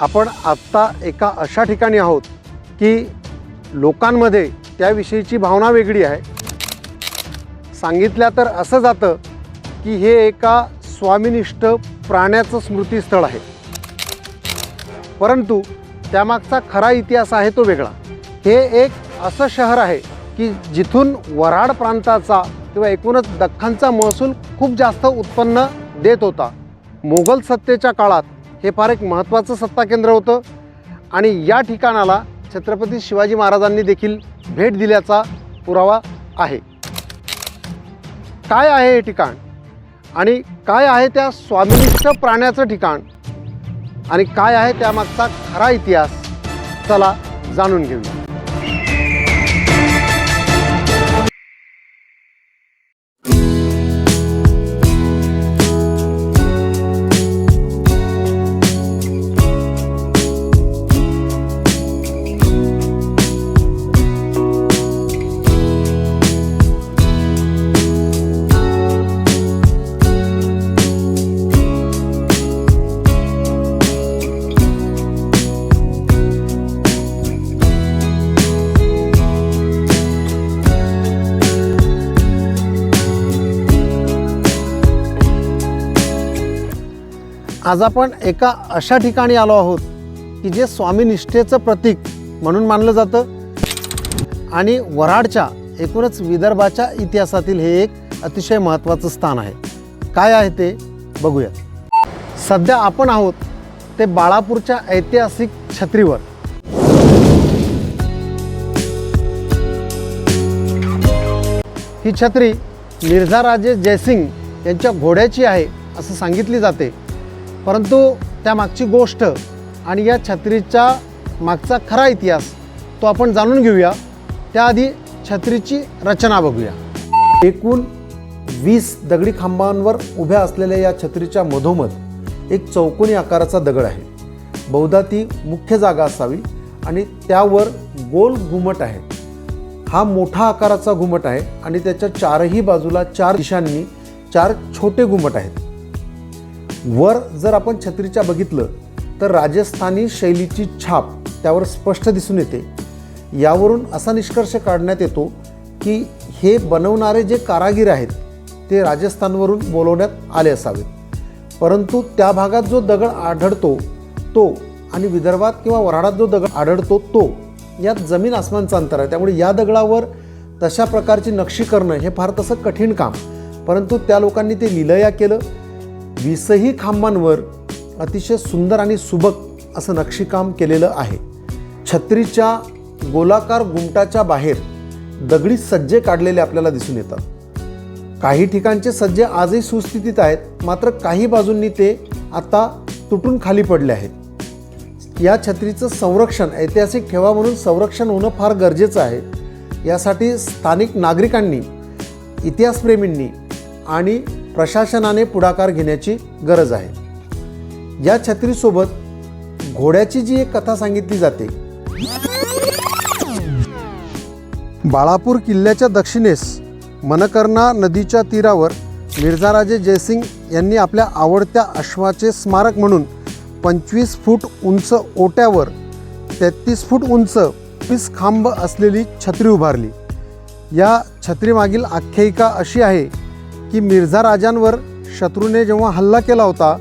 आपण आत्ता एका अशा ठिकाणी आहोत की लोकांमध्ये त्याविषयीची भावना वेगळी आहे. सांगितल्या तर असं जातं की हे एका स्वामिनिष्ठ प्राण्याचं स्मृतीस्थळ आहे. परंतु त्यामागचा खरा इतिहास आहे तो वेगळा. हे एक असं शहर आहे की जिथून वराड प्रांताचा किंवा एकूणच दख्खनचा महसूल खूप जास्त उत्पन्न देत होता. मोगल सत्तेच्या काळात हे फार एक महत्त्वाचं सत्ता केंद्र होतं. आणि या ठिकाणाला छत्रपती शिवाजी महाराजांनी देखील भेट दिल्याचा पुरावा आहे. काय आहे हे ठिकाण? आणि काय आहे त्या स्वामिनिष्ठ प्राण्याचं ठिकाण? आणि काय आहे त्यामागचा खरा इतिहास? चला जाणून घेऊया. आज आपण एका अशा ठिकाणी आलो आहोत की जे स्वामीनिष्ठेचं प्रतीक म्हणून मानलं जातं. आणि वराडच्या एकूणच विदर्भाच्या इतिहासातील हे एक अतिशय महत्त्वाचं स्थान आहे. काय आहे ते बघूयात सध्या आपण आहोत ते बाळापूरच्या ऐतिहासिक छत्रीवर. ही छत्री मिर्झा राजे जयसिंग यांच्या घोड्याची आहे असं सांगितली जाते. परंतु त्यामागची गोष्ट आणि या छत्रीच्या मागचा खरा इतिहास तो आपण जाणून घेऊया. त्याआधी छत्रीची रचना बघूया. एकूण वीस दगडी खांबांवर उभ्या असलेल्या या छत्रीच्या मधोमध एक चौकोनी आकाराचा दगड आहे. बहुधा ती मुख्य जागा असावी आणि त्यावर गोल घुमट आहे. हा मोठा आकाराचा घुमट आहे आणि त्याच्या चारही बाजूला चार दिशांनी चार छोटे घुमट आहेत. वर जर आपण छत्रीच्या बघितलं तर राजस्थानी शैलीची छाप त्यावर स्पष्ट दिसून येते. यावरून असा निष्कर्ष काढण्यात येतो की हे बनवणारे जे कारागीर आहेत ते राजस्थानवरून बोलवण्यात आले असावेत. परंतु त्या भागात जो दगड आढळतो तो आणि विदर्भात किंवा वऱ्हाडात जो दगड आढळतो तो यात जमीन आसमानचं अंतर आहे. त्यामुळे या दगडावर तशा प्रकारची नक्षी करणं हे फार तसं कठीण काम. परंतु त्या लोकांनी ते लिलया केलं वीसही खांबांवर अतिशय सुंदर आणि सुबक असं नक्षीकाम केलेलं आहे. छत्रीच्या गोलाकार गुमटाच्या बाहेर दगडी सज्जे काढलेले आपल्याला दिसून येतात. काही ठिकाणचे सज्जे आजही सुस्थितीत आहेत मात्र काही बाजूंनी ते आता तुटून खाली पडले आहेत. या छत्रीचं संरक्षण ऐतिहासिक ठेवा म्हणून संरक्षण होणं फार गरजेचं आहे. यासाठी स्थानिक नागरिकांनी इतिहासप्रेमींनी आणि प्रशासनाने पुढाकार घेण्याची गरज आहे. या छत्रीसोबत घोड्याची जी एक कथा सांगितली जाते बाळापूर किल्ल्याच्या दक्षिणेस मनकर्णा नदीच्या तीरावर मिर्झाराजे जयसिंग यांनी आपल्या आवडत्या अश्वाचे स्मारक म्हणून पंचवीस फूट उंच ओट्यावर तेहतीस फूट उंच वीस खांब असलेली छत्री उभारली. या छत्रीमागील आख्यायिका अशी आहे की मिर्झा राजांवर शत्रूने जेव्हा हल्ला केला होता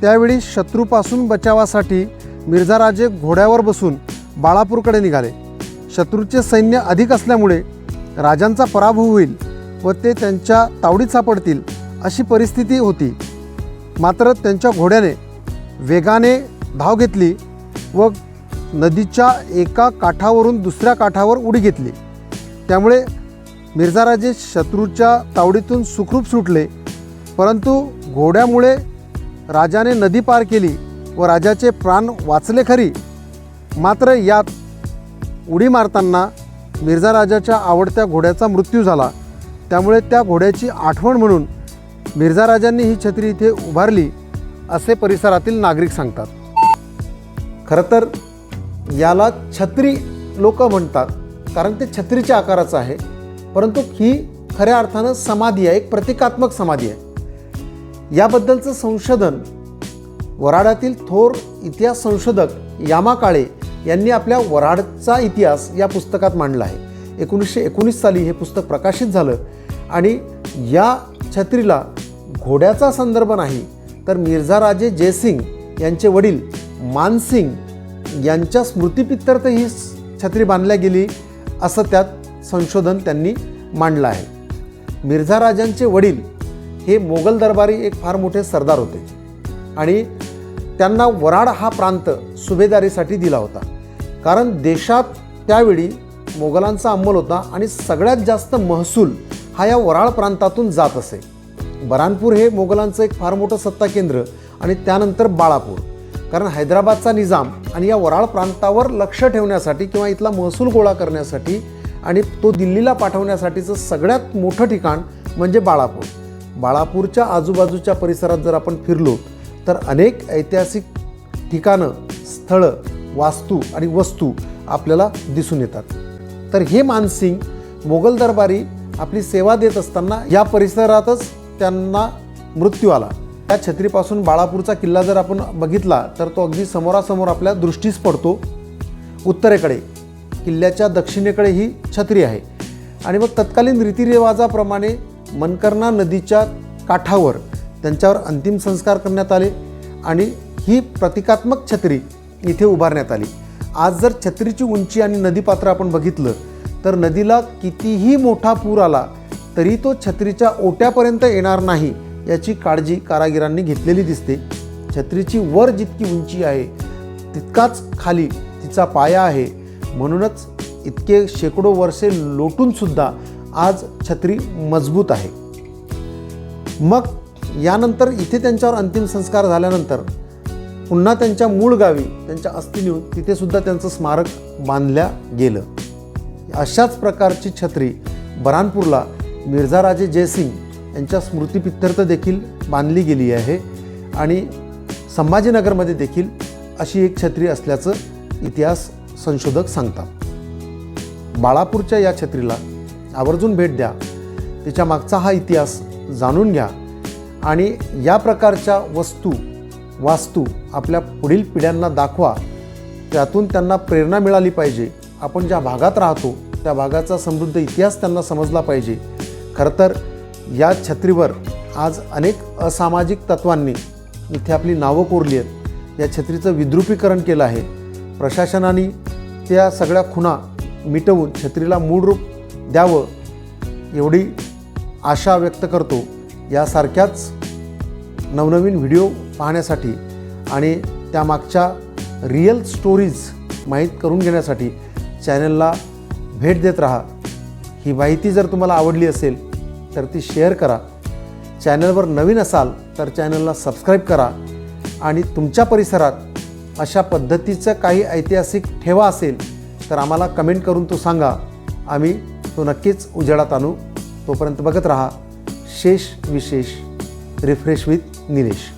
त्यावेळी शत्रूपासून बचावासाठी मिर्झा राजे घोड्यावर बसून बाळापूरकडे निघाले. शत्रूचे सैन्य अधिक असल्यामुळे राजांचा पराभव होईल व ते त्यांच्या तावडीत सापडतील अशी परिस्थिती होती. मात्र त्यांच्या घोड्याने वेगाने धाव घेतली व नदीच्या एका काठावरून दुसऱ्या काठावर उडी घेतली. त्यामुळे मिर्झाराजे शत्रूच्या तावडीतून सुखरूप सुटले परंतु घोड्यामुळे राजाने नदी पार केली व राजाचे प्राण वाचले खरी. मात्र यात उडी मारताना मिर्झा राजाच्या आवडत्या घोड्याचा मृत्यू झाला. त्यामुळे त्या घोड्याची आठवण म्हणून मिर्झा राजांनी ही छत्री इथे उभारली असे परिसरातील नागरिक सांगतात. खरं तर याला छत्री लोक म्हणतात कारण ते छत्रीच्या आकाराचं आहे. परंतु ही खऱ्या अर्थानं समाधी आहे एक प्रतिकात्मक समाधी आहे. याबद्दलचं संशोधन वराडातील थोर इतिहास संशोधक यामा काळे यांनी आपल्या वराडचा इतिहास या पुस्तकात मांडला आहे. एकोणीसशे एकोणीस साली हे पुस्तक प्रकाशित झालं आणि या छत्रीला घोड्याचा संदर्भ नाही तर मिर्झा राजे जयसिंग यांचे वडील मानसिंग यांच्या स्मृतिपित्यर्थ ही छत्री बांधल्या गेली असं त्यात संशोधन त्यांनी मांडलं आहे. मिर्झा राजांचे वडील हे मोगल दरबारी एक फार मोठे सरदार होते. आणि त्यांना वराड हा प्रांत सुभेदारीसाठी दिला होता. कारण देशात त्यावेळी मोगलांचा अंमल होता आणि सगळ्यात जास्त महसूल हा या वराळ प्रांतातून जात असे. बरानपूर हे मोगलांचं एक फार मोठं सत्ता केंद्र आणि त्यानंतर बाळापूर. कारण हैदराबादचा निजाम आणि या वराळ प्रांतावर लक्ष ठेवण्यासाठी किंवा इथला महसूल गोळा करण्यासाठी आणि तो दिल्लीला पाठवण्यासाठीचं सगळ्यात मोठं ठिकाण म्हणजे बाळापूर. बाळापूरच्या आजूबाजूच्या परिसरात जर आपण फिरलो तर अनेक ऐतिहासिक ठिकाणं स्थळं वास्तू आणि वस्तू आपल्याला दिसून येतात. तर हे मानसिंग मोगल दरबारी आपली सेवा देत असताना या परिसरातच त्यांना मृत्यू आला. त्या छत्रीपासून बाळापूरचा किल्ला जर आपण बघितला तर तो अगदी समोरासमोर आपल्या दृष्टीस पडतो. उत्तरेकडे किल्ल्याच्या दक्षिणेकडे ही छत्री आहे. आणि मग तत्कालीन रीतिरिवाजाप्रमाणे मनकर्णा नदीच्या काठावर त्यांच्यावर अंतिम संस्कार करण्यात आले आणि ही प्रतिकात्मक छत्री इथे उभारण्यात आली. आज जर छत्रीची उंची आणि नदीपात्र आपण बघितलं तर नदीला कितीही मोठा पूर आला तरी तो छत्रीच्या ओट्यापर्यंत येणार नाही याची काळजी कारागिरांनी घेतलेली दिसते. छत्रीची वर जितकी उंची आहे तितकाच खाली तिचा पाया आहे. म्हणूनच इतके शेकडो वर्षे लोटूनसुद्धा आज छत्री मजबूत आहे. मग यानंतर इथे त्यांच्यावर अंतिम संस्कार झाल्यानंतर पुन्हा त्यांच्या मूळ गावी त्यांच्या अस्थि नेऊन तिथे सुद्धा त्यांचं स्मारक बांधल्या गेलं. अशाच प्रकारची छत्री बरानपूरला मिर्झा राजे जयसिंग यांच्या स्मृतिपित्यर्थ देखील बांधली गेली आहे आणि संभाजीनगरमध्ये देखील अशी एक छत्री असल्याचं इतिहास संशोधक सांगतात. बाळापूरच्या या छत्रीला आवर्जून भेट द्या. तिच्या मागचा हा इतिहास जाणून घ्या आणि या प्रकारच्या वस्तू वास्तू आपल्या पुढील पिढ्यांना दाखवा. त्यातून त्यांना प्रेरणा मिळाली पाहिजे. आपण ज्या भागात राहतो त्या भागाचा समृद्ध इतिहास त्यांना समजला पाहिजे. खरं तर या छत्रीवर आज अनेक असामाजिक तत्वांनी इथे आपली नावं कोरली आहेत. या छत्रीचं विद्रुपीकरण केलं आहे. प्रशासनाने त्या सगळ्या खुणा मिटवून छत्रीला मूळ रूप द्यावं एवढी आशा व्यक्त करतो. यासारख्याच नवनवीन व्हिडिओ पाहण्यासाठी आणि त्यामागच्या रिअल स्टोरीज माहीत करून घेण्यासाठी चॅनलला भेट देत राहा. ही माहिती जर तुम्हाला आवडली असेल तर ती शेअर करा. चॅनलवर नवीन असाल तर चॅनलला सबस्क्राईब करा आणि तुमच्या परिसरात अशा पद्धतीचं काही ऐतिहासिक ठेवा असेल तर आम्हाला कमेंट करून तो सांगा. आम्ही तो नक्कीच उजेडात आणू. तोपर्यंत बघत राहा. शेष विशेष रिफ्रेश विथ निलेश.